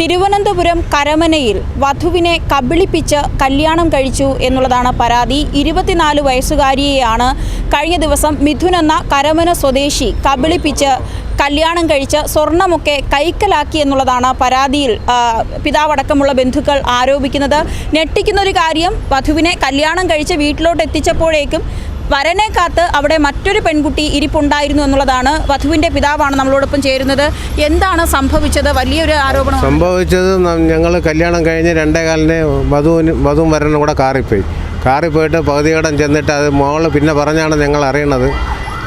തിരുവനന്തപുരം കരമനയിൽ വധുവിനെ കബളിപ്പിച്ച് കല്യാണം കഴിച്ചു എന്നുള്ളതാണ് പരാതി. ഇരുപത്തിനാല് വയസ്സുകാരിയെയാണ് കഴിഞ്ഞ ദിവസം മിഥുൻ എന്ന കരമന സ്വദേശി കബളിപ്പിച്ച് കല്യാണം കഴിച്ച് സ്വർണമൊക്കെ കൈക്കലാക്കി എന്നുള്ളതാണ് പരാതിയിൽ പിതാവടക്കമുള്ള ബന്ധുക്കൾ ആരോപിക്കുന്നത്. ഞെട്ടിക്കുന്നൊരു കാര്യം വധുവിനെ കല്യാണം കഴിച്ച് വീട്ടിലോട്ട് എത്തിച്ചപ്പോഴേക്കും വരനെ അവിടെ മറ്റൊരു പെൺകുട്ടി ഇരിപ്പുണ്ടായിരുന്നു എന്നുള്ളതാണ് വധുവിന്റെ പിതാവാണ് നമ്മളോടൊപ്പം ചേരുന്നത്. എന്താണ് സംഭവിച്ചത്? വലിയൊരു ആരോപണം സംഭവിച്ചത് ഞങ്ങൾ കല്യാണം കഴിഞ്ഞ് രണ്ടേ കാലിന് വധുവിന് വധുവും വരനും കൂടെ കാറിപ്പോയി. പോയി കാറിൽ പോയിട്ട് പകുതിയോടം ചെന്നിട്ട് അത് മോൾ പിന്നെ പറഞ്ഞാണ് ഞങ്ങൾ അറിയണത്.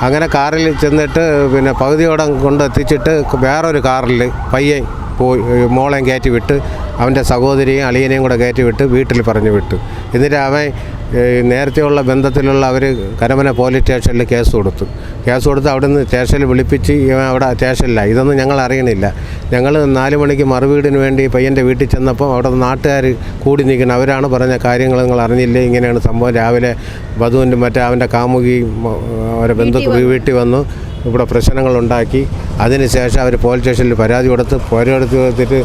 അങ്ങനെ കാറിൽ ചെന്നിട്ട് പിന്നെ പകുതിയോടം കൊണ്ട് എത്തിച്ചിട്ട് വേറൊരു കാറിൽ പയ്യൻ പോയി മോളെയും കയറ്റി വിട്ട് അവന്റെ സഹോദരിയും അളിയനെയും കൂടെ കയറ്റി വിട്ട് വീട്ടിൽ പറഞ്ഞു വിട്ടു. എന്നിട്ട് അവൻ നേരത്തെയുള്ള ബന്ധത്തിലുള്ള അവർ കരമന പോലീസ് സ്റ്റേഷനിൽ കേസ് കൊടുത്തു. കേസ് കൊടുത്ത് അവിടെ നിന്ന് സ്റ്റേഷനിൽ വിളിപ്പിച്ച് അവിടെ സ്റ്റേഷനില്ല ഇതൊന്നും ഞങ്ങൾ അറിയണില്ല. ഞങ്ങൾ നാല് മണിക്ക് മറുവീടിന് വേണ്ടി പയ്യന്റെ വീട്ടിൽ ചെന്നപ്പോൾ അവിടെ നാട്ടുകാർ കൂടി നിൽക്കണം. അവരാണ് പറഞ്ഞ കാര്യങ്ങൾ നിങ്ങൾ അറിഞ്ഞില്ലേ? ഇങ്ങനെയാണ് സംഭവം. രാവിലെ വധുവിന്റെ മറ്റേ അവന്റെ കാമുകി അവരെ ബന്ധുക്കൾ വീട്ടിൽ വന്നു. ഇവിടെ പ്രശ്നങ്ങളുണ്ടാക്കി. അതിനുശേഷം അവർ പോലീസ് സ്റ്റേഷനിൽ പരാതി കൊടുത്ത് പരാതി കൊടുത്തിട്ട്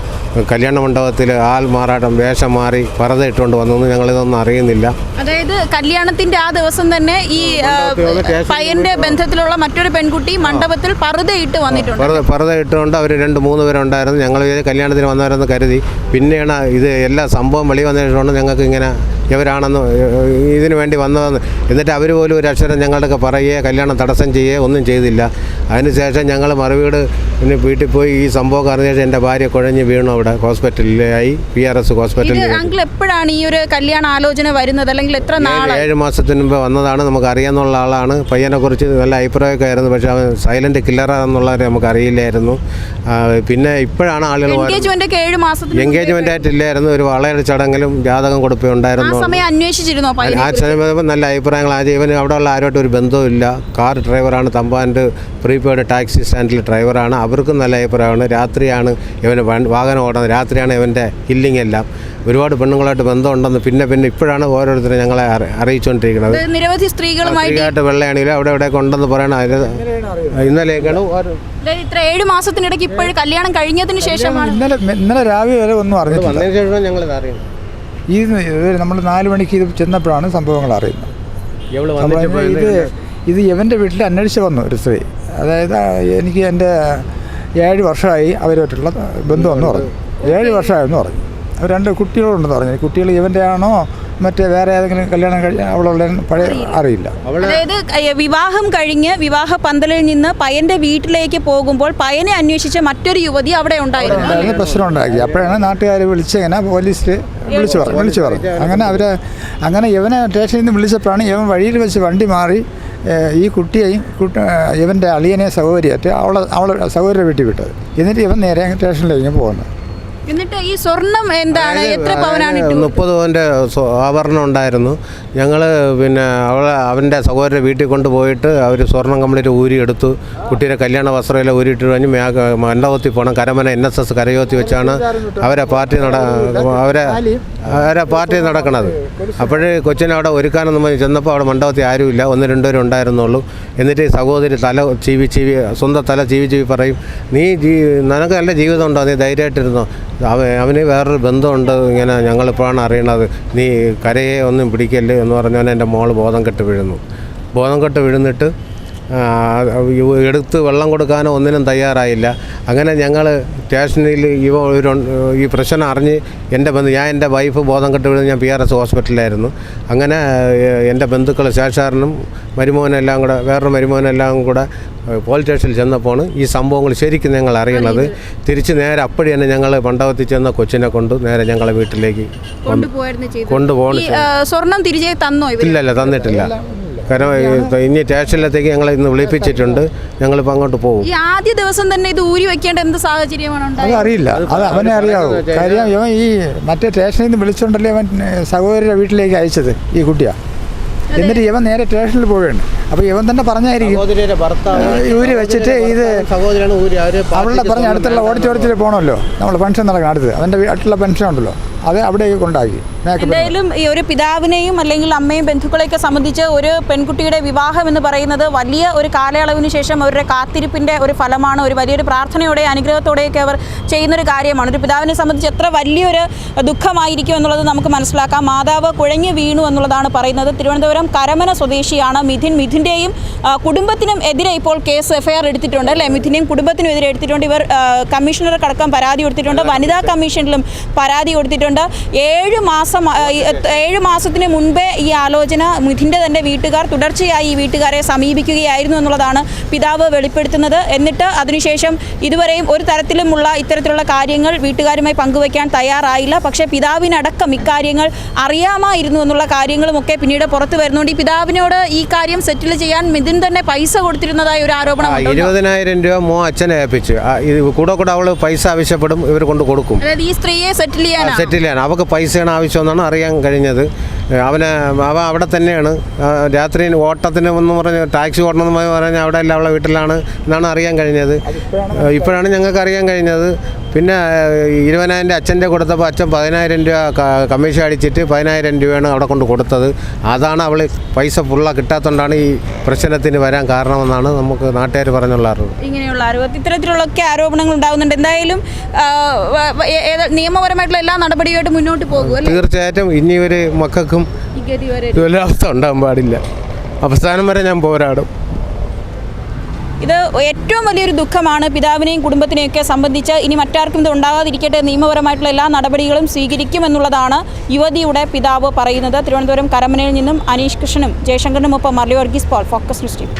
കല്യാണ മണ്ഡപത്തിൽ ആൾ മാറാട്ടം വേഷം മാറി പറത ഇട്ടുകൊണ്ട് വന്നു ഞങ്ങളിതൊന്നും അറിയുന്നില്ല. അതായത് കല്യാണത്തിന്റെ ആ ദിവസം തന്നെ ഈ പയ്യന്റെ ബന്ധത്തിലുള്ള മറ്റൊരു പെൺകുട്ടി മണ്ഡപത്തിൽ പറുതയിട്ട് വന്നിട്ടുണ്ട്. പറുത ഇട്ടുകൊണ്ട് അവർ രണ്ട് മൂന്ന് പേരുണ്ടായിരുന്നു. ഞങ്ങൾ കല്യാണത്തിന് വന്നവരെന്ന് കരുതി. പിന്നെയാണ് ഇത് എല്ലാ സംഭവം വെളി വന്നതിനുകൊണ്ട് ഞങ്ങൾക്ക് ഇങ്ങനെ ഇവരാണെന്ന് ഇതിനു വേണ്ടി വന്നതെന്ന്. എന്നിട്ട് അവർ പോലും ഒരു അക്ഷരം ഞങ്ങളുടെയൊക്കെ പറയുകയോ കല്യാണം തടസ്സം ചെയ്യുകയോ ഒന്നും ചെയ്തില്ല. അതിനുശേഷം ഞങ്ങൾ മറുവീട് പിന്നെ വീട്ടിൽ പോയി ഈ സംഭവം അറിഞ്ഞ ശേഷം എന്റെ ഭാര്യ കുഴഞ്ഞ് വീണു അവിടെ ഹോസ്പിറ്റലിലായി. പി ആർ എസ് ഹോസ്പിറ്റലിൽ അങ്കിൾ എപ്പോഴാണ് ഈ ഒരു കല്യാണ ആലോചന വരുന്നത്? അല്ലെങ്കിൽ എത്ര നാൾ ഏഴ് മാസത്തിന് മുമ്പ് വന്നതാണ് നമുക്ക് അറിയാമെന്നുള്ള ആളാണ്. പയ്യനെ കുറിച്ച് നല്ല അഭിപ്രായമൊക്കെ ആയിരുന്നു. പക്ഷെ അവൻ സൈലന്റ് കില്ലറാണെന്നുള്ളത് നമുക്ക് അറിയില്ലായിരുന്നു. പിന്നെ ഇപ്പോഴാണ് ആളുകൾ എൻഗേജ്മെന്റ് ആയിട്ട് ഇല്ലായിരുന്നു ഒരു വളയുടെ ചടങ്ങിലും ജാതകം കൊടുപ്പുണ്ടായിരുന്നു ആ സമയം നല്ല അഭിപ്രായങ്ങൾ. ആ ഇവന് ഉള്ള ആരുമായിട്ട് ഒരു ബന്ധവും ഇല്ല കാർ ഡ്രൈവറാണ് തമ്പാന്റെ പ്രീപെയ്ഡ് ടാക്സി സ്റ്റാൻഡിലെ ഡ്രൈവറാണ് അവർക്കും നല്ല അഭിപ്രായമാണ്. രാത്രിയാണ് ഇവന് വാഹനം ഓടുന്നത് രാത്രിയാണ് ഇവന്റെ ഹില്ലിംഗ് എല്ലാം. ഒരുപാട് പെണ്ണുങ്ങളായിട്ട് ബന്ധമുണ്ടെന്ന് പിന്നെ പിന്നെ ഇപ്പോഴാണ് ഓരോരുത്തരെ ഞങ്ങളെ അറിയിച്ചുകൊണ്ടിരിക്കുന്നത് നിരവധി സ്ത്രീകളുമായിട്ട് വെള്ളയാണെങ്കിലും അവിടെ ഇവിടെ ഉണ്ടെന്ന് പറയണം ഇന്നലെയൊക്കെയാണ് ഇത്ര ഏഴ് മാസത്തിനിടയ്ക്ക് ഇപ്പോഴും കല്യാണം കഴിഞ്ഞതിന് ശേഷമാണ്. ഇന്നലെ ഇന്നലെ രാവിലെ വരെ ഒന്നും അറിഞ്ഞിട്ടില്ല. വന്നതിന് ശേഷം ഞങ്ങളിത് അറിയുന്നത്. ഈ നമ്മൾ നാല് മണിക്ക് ഇത് ചെന്നപ്പോഴാണ് സംഭവങ്ങൾ അറിയുന്നത്. ഇത് ഇത് ഇവന്റെ വീട്ടിൽ അന്വേഷിച്ച് വന്നു ഒരു സ്ത്രീ. അതായത് എനിക്ക് എന്റെ ഏഴ് വർഷമായി അവരുമായിട്ടുള്ള ബന്ധമെന്ന് പറഞ്ഞു. ഏഴ് വർഷമായെന്ന് പറഞ്ഞു. അവർ രണ്ട് കുട്ടികളുണ്ടെന്ന് പറഞ്ഞു. കുട്ടികൾ ഇവന്റെ ആണോ മറ്റേ വേറെ ഏതെങ്കിലും കല്യാണം കഴിഞ്ഞ അവളുള്ള പഴയ അറിയില്ല. അതായത് വിവാഹം കഴിഞ്ഞ് വിവാഹ പന്തലിൽ നിന്ന് പയ്യന്റെ വീട്ടിലേക്ക് പോകുമ്പോൾ പയ്യനെ അന്വേഷിച്ച മറ്റൊരു യുവതി അവിടെ ഉണ്ടായിരുന്നു. പ്രശ്നം ഉണ്ടാക്കി. അപ്പോഴാണ് നാട്ടുകാർ വിളിച്ചിങ്ങനെ പോലീസിൽ വിളിച്ചു പറഞ്ഞു വിളിച്ചു പറഞ്ഞു അങ്ങനെ അവർ അങ്ങനെ ഇവനെ സ്റ്റേഷനിൽ നിന്ന് വിളിച്ചപ്പോഴാണ് ഇവൻ വഴിയിൽ വെച്ച് വണ്ടി മാറി ഈ കുട്ടിയെയും കുട്ടി അളിയനെ സൗകര്യമായിട്ട് അവളെ അവളെ സൗകര്യ വീട്ടിൽ വിട്ടത്. എന്നിട്ട് ഇവൻ നേരെ സ്റ്റേഷനിലേക്ക് പോകുന്നത് എന്നിട്ട് ഈ സ്വർണം എന്താണ്? എത്ര പവനാണ് മുപ്പത് പവന്റെ ആഭരണം ഉണ്ടായിരുന്നു. ഞങ്ങൾ പിന്നെ അവളെ അവന്റെ സഹോദരൻ വീട്ടിൽ കൊണ്ടുപോയിട്ട് അവർ സ്വർണം കംപ്ലീറ്റ് ഊരിയെടുത്തു. കുട്ടിയുടെ കല്യാണ വസ്ത്രമെല്ലാം ഊരിയിട്ട് കഴിഞ്ഞ് മണ്ഡപത്തിൽ പോകണം കരമന എൻ എസ് എസ് കരയോത്തി വെച്ചാണ് അവരെ പാർട്ടി നട അവരെ അവരെ പാർട്ടി നടക്കണത്. അപ്പോഴേ കൊച്ചിനെ അവിടെ ഒരുക്കാനൊന്നും പറഞ്ഞ് ചെന്നപ്പോൾ അവിടെ മണ്ഡപത്തിൽ ആരുമില്ല. ഒന്ന് രണ്ടുപേരും ഉണ്ടായിരുന്നുള്ളൂ. എന്നിട്ട് ഈ സഹോദരി തല ചീവി ചീവി സ്വന്തം തല ചീവി ചീവി പറയും നീ ജീ നിനക്ക് നല്ല ജീവിതം ഉണ്ടോ? നീ ധൈര്യമായിട്ടിരുന്നോ? അവന് വേറൊരു ബന്ധമുണ്ട് ഇങ്ങനെ ഞങ്ങളിപ്പോഴാണ് അറിയണത് നീ കരയെ ഒന്നും പിടിക്കല്ലേ എന്ന് പറഞ്ഞാൽ എന്റെ മോൾ ബോധം കെട്ട് വീഴുന്നു. ബോധം കെട്ട് വീഴുന്നിട്ട് എടുത്ത് വെള്ളം കൊടുക്കാനോ ഒന്നിനും തയ്യാറായില്ല. അങ്ങനെ ഞങ്ങൾ സ്റ്റേഷനിൽ ഇവ ഒരു ഈ പ്രശ്നം അറിഞ്ഞ് എന്റെ ബന്ധു ഞാൻ എന്റെ വൈഫ് ബോധം കെട്ട് വീഴുന്ന ഞാൻ പി ആർ എസ് ഹോസ്പിറ്റലിലായിരുന്നു. അങ്ങനെ എന്റെ ബന്ധുക്കൾ ശേഷാറിനും മരുമോനെല്ലാം കൂടെ വേറൊരു മരുമോനെല്ലാം കൂടെ പോലീസ് സ്റ്റേഷനിൽ ചെന്നപ്പോൾ ഈ സംഭവങ്ങൾ ശരിക്കും ഞങ്ങൾ അറിയുന്നത്. തിരിച്ച് നേരെ അപ്പടി തന്നെ ഞങ്ങൾ മണ്ഡപത്തിൽ ചെന്ന കൊച്ചിനെ കൊണ്ട് നേരെ ഞങ്ങളെ വീട്ടിലേക്ക് കൊണ്ടുപോകണം സ്വർണം തിരികെ തന്നോ ഇല്ലല്ല തന്നിട്ടില്ല. കാരണം ഇനി സ്റ്റേഷനിലത്തേക്ക് ഞങ്ങൾ ഇന്ന് വിളിപ്പിച്ചിട്ടുണ്ട്. ഞങ്ങളിപ്പോൾ അങ്ങോട്ട് പോകും ഈ ആദ്യ ദിവസം തന്നെ ഇത് ഊരി വെക്കേണ്ട എന്ത് സാഹചര്യമാണ് അത് അറിയില്ല അത് അവനെ അറിയാവൂ. കാര്യം ഇവൻ ഈ മറ്റേ സ്റ്റേഷനിൽ നിന്ന് വിളിച്ചുകൊണ്ടല്ലേ അവൻ സഹോദരിയുടെ വീട്ടിലേക്ക് അയച്ചത് ഈ കുട്ടിയാ. എന്നിട്ട് ഇവൻ നേരെ സ്റ്റേഷനിൽ പോവുകയാണ്. അപ്പോൾ ഇവൻ തന്നെ പറഞ്ഞായിരിക്കും ഊരി വെച്ചിട്ട് ഇത് അവളുടെ പറഞ്ഞ അടുത്തുള്ള ഓഡിറ്റോറിയത്തിൽ പോകണമല്ലോ നമ്മൾ പെൻഷൻ നടക്കണം അടുത്ത്. അവന്റെ അടുത്തുള്ള പെൻഷൻ ഉണ്ടല്ലോ. അത് അവിടെയൊക്കെ കൊണ്ടാക്കി. എന്തായാലും ഈ ഒരു പിതാവിനെയും അല്ലെങ്കിൽ അമ്മയും ബന്ധുക്കളെയൊക്കെ സംബന്ധിച്ച് ഒരു പെൺകുട്ടിയുടെ വിവാഹം എന്ന് പറയുന്നത് വലിയ ഒരു കാലയളവിന് ശേഷം അവരുടെ കാത്തിരിപ്പിന്റെ ഒരു ഫലമാണ് ഒരു വലിയൊരു പ്രാർത്ഥനയോടെ അനുഗ്രഹത്തോടെയൊക്കെ അവർ ചെയ്യുന്നൊരു കാര്യമാണ്. ഒരു പിതാവിനെ സംബന്ധിച്ച് എത്ര വലിയൊരു ദുഃഖമായിരിക്കും എന്നുള്ളത് നമുക്ക് മനസ്സിലാക്കാം. മാതാവ് കുഴഞ്ഞു വീണു എന്നുള്ളതാണ് പറയുന്നത്. തിരുവനന്തപുരം കരമന സ്വദേശിയാണ് മിഥുൻ. മിഥുന്റെയും കുടുംബത്തിനും എതിരെ ഇപ്പോൾ കേസ് എഫ്ഐആർ എടുത്തിട്ടുണ്ട് അല്ലേ? മിഥുനെയും കുടുംബത്തിനും എതിരെ എടുത്തിട്ടുണ്ട്. ഇവർ ആ, കമ്മീഷണർക്കടക്കം പരാതി കൊടുത്തിട്ടുണ്ട്. വനിതാ കമ്മീഷനിലും പരാതി കൊടുത്തിട്ടുണ്ട്. ഏഴ് മാസം ഏഴ് മാസത്തിന് മുൻപേ ഈ ആലോചന മിഥിന്റെ തന്നെ വീട്ടുകാർ തുടർച്ചയായി ഈ വീട്ടുകാരെ സമീപിക്കുകയായിരുന്നു എന്നുള്ളതാണ് പിതാവ് വെളിപ്പെടുത്തുന്നത്. എന്നിട്ട് അതിനുശേഷം ഇതുവരെയും ഒരു തരത്തിലുമുള്ള ഇത്തരത്തിലുള്ള കാര്യങ്ങൾ വീട്ടുകാരുമായി പങ്കുവയ്ക്കാൻ തയ്യാറായില്ല. പക്ഷേ പിതാവിനടക്കം ഇക്കാര്യങ്ങൾ അറിയാമായിരുന്നു എന്നുള്ള കാര്യങ്ങളുമൊക്കെ പിന്നീട് പുറത്തു വരുന്നുണ്ട്. ഈ പിതാവിനോട് ഈ കാര്യം സെറ്റിൽ ചെയ്യാൻ മിഥുൻ തന്നെ പൈസ കൊടുത്തിരുന്നതായി ഒരു ആരോപണം. ഇരുപതിനായിരം രൂപ മോ അച്ഛനെ ഏൽപ്പിച്ചു. കൂടെ കൂടെ അവൾ പൈസ ആവശ്യപ്പെടും ഇവർ കൊണ്ട് കൊടുക്കും. അതായത് ഈ സ്ത്രീയെ സെറ്റിൽ ചെയ്യാൻ സെറ്റിൽ ചെയ്യാൻ അവൾക്ക് പൈസയാണ് ആവശ്യമെന്നാണ് അറിയാൻ കഴിഞ്ഞത്. അവന് അവ അവിടെ തന്നെയാണ്. രാത്രി ഓട്ടത്തിന് എന്ന് പറഞ്ഞ് ടാക്സി ഓടണമെന്ന് പറഞ്ഞ് അവിടെ അല്ല അവളെ വീട്ടിലാണ് എന്നാണ് അറിയാൻ കഴിഞ്ഞത്. ഇപ്പോഴാണ് ഞങ്ങൾക്ക് അറിയാൻ കഴിഞ്ഞത്. പിന്നെ ഇരുപതിനായിരം രൂപ അച്ഛന്റെ കൊടുത്തപ്പോൾ അച്ഛൻ പതിനായിരം രൂപ കമ്മീഷൻ അടിച്ചിട്ട് പതിനായിരം രൂപയാണ് അവിടെ കൊണ്ട് കൊടുത്തത്. അതാണ് അവൾ പൈസ ഫുള്ള കിട്ടാത്തതുകൊണ്ടാണ് ഈ പ്രശ്നത്തിന് വരാൻ കാരണമെന്നാണ് നമുക്ക് നാട്ടുകാർ പറഞ്ഞുള്ള അറിവ്. ഇങ്ങനെയുള്ള അറിവ്. ഇത്തരത്തിലുള്ളൊക്കെ ആരോപണങ്ങൾ ഉണ്ടാകുന്നുണ്ട് എന്തായാലും നിയമപരമായിട്ടുള്ള എല്ലാ നടപടിയായിട്ട് മുന്നോട്ട് പോകും തീർച്ചയായിട്ടും ഇനി ഒരു മക്കൾക്കും ദുരവസ്ഥ ഉണ്ടാകാൻ പാടില്ല. അവസാനം വരെ ഞാൻ പോരാടും. ഇത് ഏറ്റവും വലിയൊരു ദുഃഖമാണ് പിതാവിനെയും കുടുംബത്തിനെയൊക്കെ സംബന്ധിച്ച്. ഇനി മറ്റാർക്കും ഇത് ഉണ്ടാകാതിരിക്കട്ടെ. നിയമപരമായിട്ടുള്ള എല്ലാ നടപടികളും സ്വീകരിക്കുമെന്നുള്ളതാണ് യുവതിയുടെ പിതാവ് പറയുന്നത്. തിരുവനന്തപുരം കരമനയിൽ നിന്നും അനീഷ് കൃഷ്ണനും ജയശങ്കറിനും ഒപ്പം മാർലിയർഗീസ് പോൾ ഫോക്കസ് ന്യൂസ് ടീം.